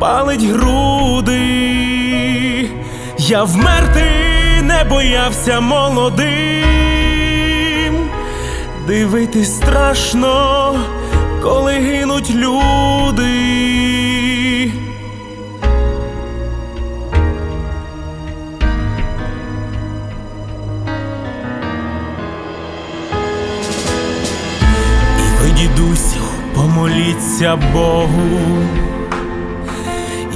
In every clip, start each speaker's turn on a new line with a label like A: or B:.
A: палить груди. Я вмерти не боявся молодим, дивитись страшно, коли гинуть люди. І ви, помоліться Богу.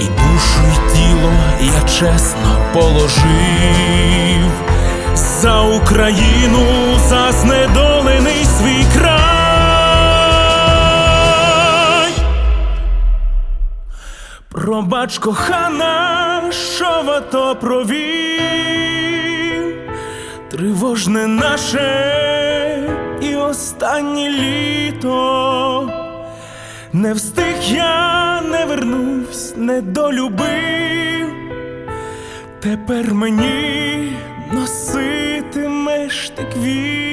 A: і душу, й тіло я чесно положив за Україну, за знедолений свій край. Пробач, кохана, що в провів, тривожне наше і останнє літо. Не встиг я, не вернусь, не долюбив. Тепер мені носитимеш ти квіти.